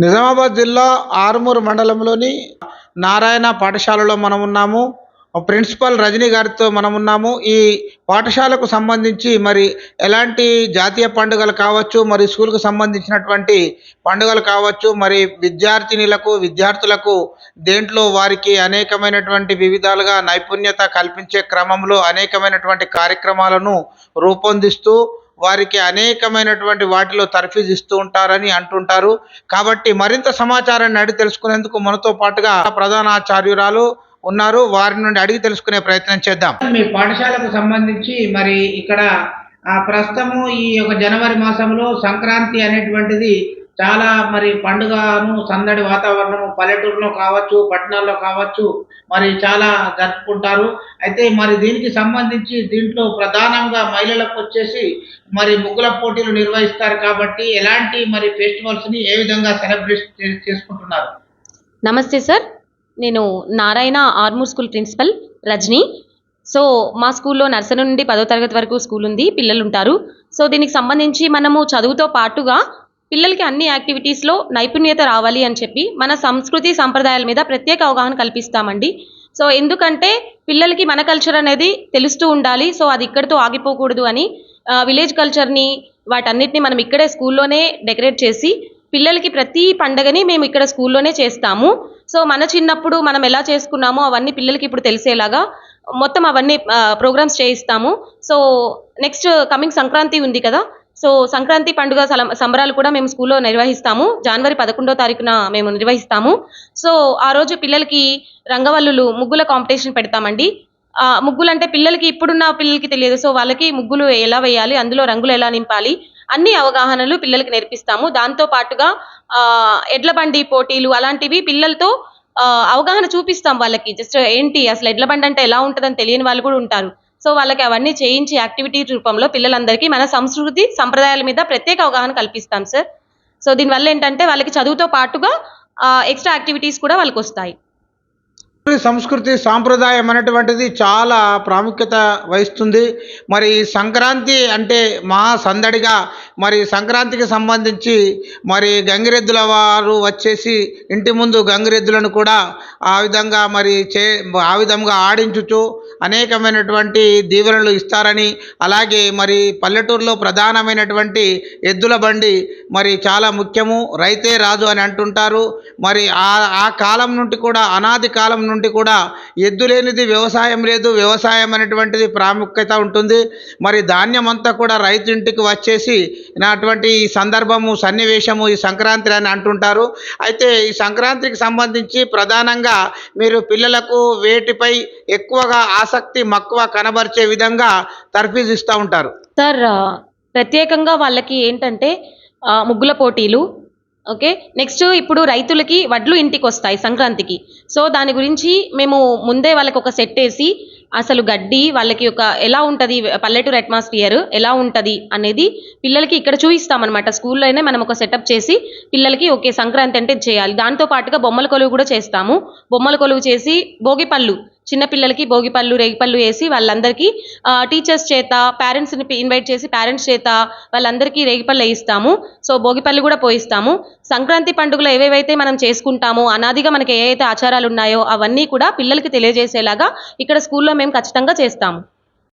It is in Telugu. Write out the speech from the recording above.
నిజామాబాద్ జిల్లా ఆరుమూరు మండలంలోని నారాయణ పాఠశాలలో మనం ఉన్నాము. ప్రిన్సిపల్ రజనీ గారితో మనం ఉన్నాము. ఈ పాఠశాలకు సంబంధించి మరి ఎలాంటి జాతీయ పండుగలు కావచ్చు మరి స్కూల్కు సంబంధించినటువంటి పండుగలు కావచ్చు మరి విద్యార్థినులకు విద్యార్థులకు దేంట్లో వారికి అనేకమైనటువంటి వివిధాలుగా నైపుణ్యత కల్పించే క్రమంలో అనేకమైనటువంటి కార్యక్రమాలను రూపొందిస్తూ వారికి అనేకమైనటువంటి వాటిలో తర్ఫీజ్ ఇస్తూ ఉంటారని అంటుంటారు. కాబట్టి మరింత సమాచారాన్ని అడిగి తెలుసుకునేందుకు మనతో పాటుగా ప్రధాన ఆచార్యురాలు ఉన్నారు. వారి నుండి అడిగి తెలుసుకునే ప్రయత్నం చేద్దాం. మీ పాఠశాలకు సంబంధించి మరి ఇక్కడ ఆ ప్రస్తుతము ఈ యొక్క జనవరి మాసంలో సంక్రాంతి అనేటువంటిది చాలా మరి పండుగను సందడి వాతావరణము పల్లెటూరులో కావచ్చు పట్టణాల్లో కావచ్చు మరి చాలా జరుపుకుంటారు. అయితే మరి దీనికి సంబంధించి దీంట్లో ప్రధానంగా మహిళలకు వచ్చేసి మరి ముగ్గుల పోటీలు నిర్వహిస్తారు కాబట్టి ఎలాంటి మరి ఫెస్టివల్స్ని ఏ విధంగా సెలబ్రేట్ చేసుకుంటున్నారు? నమస్తే సార్. నేను Narayana Armoor school principal Rajani. So మా స్కూల్లో నర్సరీ నుండి పదో తరగతి వరకు స్కూల్ ఉంది పిల్లలు ఉంటారు సో దీనికి సంబంధించి మనము చదువుతో పాటుగా పిల్లలకి అన్ని యాక్టివిటీస్లో నైపుణ్యత రావాలి అని చెప్పి మన సంస్కృతి సంప్రదాయాల మీద ప్రత్యేక అవగాహన కల్పిస్తామండి. సో ఎందుకంటే పిల్లలకి మన కల్చర్ అనేది తెలుస్తూ ఉండాలి. సో అది ఇక్కడితో ఆగిపోకూడదు అని విలేజ్ కల్చర్ని వాటన్నిటిని మనం ఇక్కడే స్కూల్లోనే డెకరేట్ చేసి పిల్లలకి ప్రతి పండగని మేము ఇక్కడ స్కూల్లోనే చేస్తాము. సో మన చిన్నప్పుడు మనం ఎలా చేసుకున్నామో అవన్నీ పిల్లలకి ఇప్పుడు తెలిసేలాగా మొత్తం అవన్నీ ప్రోగ్రామ్స్ చేయిస్తాము. సో నెక్స్ట్ కమింగ్ సంక్రాంతి ఉంది కదా సో సంక్రాంతి పండుగ సల- సంబరాలు కూడా మేము స్కూల్లో నిర్వహిస్తాము. జనవరి పదకొండో తారీఖున మేము నిర్వహిస్తాము. సో ఆ రోజు పిల్లలకి రంగవల్లులు ముగ్గుల కాంపిటీషన్ పెడతామండి. ఆ, ముగ్గులు అంటే పిల్లలకి ఇప్పుడున్న పిల్లలకి తెలియదు. సో వాళ్ళకి ముగ్గులు ఎలా వేయాలి అందులో రంగులు ఎలా నింపాలి అన్ని అవగాహనలు పిల్లలకి నేర్పిస్తాము. దాంతో పాటుగా ఆ, ఎడ్ల బండి పోటీలు అలాంటివి పిల్లలతో ఆ, అవగాహన చూపిస్తాం వాళ్ళకి. జస్ట్ ఏంటి అసలు ఎడ్ల బండి అంటే ఎలా ఉంటుందని తెలియని వాళ్ళు కూడా ఉంటారు. సో వాళ్ళకి అవన్నీ చేయించి యాక్టివిటీ రూపంలో పిల్లలందరికీ మన సంస్కృతి సంప్రదాయాల మీద ప్రత్యేక అవగాహన కల్పిస్తాం సార్ సో దీనివల్ల ఏంటంటే వాళ్ళకి చదువుతో పాటుగా ఎక్స్ట్రా యాక్టివిటీస్ కూడా వాళ్ళకి వస్తాయి సంస్కృతి సాంప్రదాయం అనేటువంటిది చాలా ప్రాముఖ్యత వహిస్తుంది. మరి సంక్రాంతి అంటే మహా సందడిగా మరి సంక్రాంతికి సంబంధించి మరి గంగిరెద్దుల వారు వచ్చేసి ఇంటి ముందు గంగిరెద్దులను కూడా ఆ విధంగా మరి చే ఆ విధంగా ఆడించుచు అనేకమైనటువంటి దీవెనలు ఇస్తారని అలాగే మరి పల్లెటూరులో ప్రధానమైనటువంటి ఎద్దుల బండి మరి చాలా ముఖ్యము. రైతే రాజు అని అంటుంటారు. మరి ఆ ఆ కాలం నుండి కూడా అనాది కాలం నుండి కూడా ఎద్దు లేనిది వ్యవసాయం లేదు. వ్యవసాయం అనేటువంటిది ప్రాముఖ్యత ఉంటుంది. మరి ధాన్యం అంతా కూడా రైతు ఇంటికి వచ్చేసి నాటువంటి ఈ సందర్భము సన్నివేశము ఈ సంక్రాంతి అని అంటుంటారు. అయితే ఈ సంక్రాంతికి సంబంధించి ప్రధానంగా మీరు పిల్లలకు వేటిపై ఎక్కువగా ఆసక్తి మక్కువ కనబరిచే విధంగా తర్ఫీజు ఇస్తూ ఉంటారు. సార్ ప్రత్యేకంగా వాళ్ళకి ఏంటంటే ముగ్గుల పోటీలు ఓకే? నెక్స్ట్ ఇప్పుడు రైతులకి వడ్లు ఇంటికి వస్తాయి సంక్రాంతికి. సో దాని గురించి మేము ముందే వాళ్ళకి ఒక సెట్ వేసి అసలు గడ్డి వాళ్ళకి ఒక ఎలా ఉంటుంది పల్లెటూరు అట్మాస్ఫియర్ ఎలా ఉంటుంది అనేది పిల్లలకి ఇక్కడ చూపిస్తామన్నమాట. స్కూల్లోనే మనం ఒక సెటప్ చేసి పిల్లలకి ఓకే సంక్రాంతి అంటే చేయాలి. దాంతో పాటుగా బొమ్మల కొలువు కూడా చేస్తాము. బొమ్మల కొలువు చేసి భోగి పళ్ళు చిన్నపిల్లలకి భోగిపళ్ళు భోగి పళ్ళు రేగి పళ్ళు వేసి వాళ్ళందరికీ టీచర్స్ చేత పేరెంట్స్ని ఇన్వైట్ చేసి పేరెంట్స్ చేత వాళ్ళందరికీ రేగిపళ్ళు వేయిస్తాము. సో భోగిపళ్ళు కూడా పోయిస్తాము. సంక్రాంతి పండుగలో ఏవేవైతే మనం చేసుకుంటామో అనాదిగా మనకి ఏ అయితే ఆచారాలు ఉన్నాయో అవన్నీ కూడా పిల్లలకి తెలియజేసేలాగా ఇక్కడ స్కూల్లో మేము ఖచ్చితంగా చేస్తాము.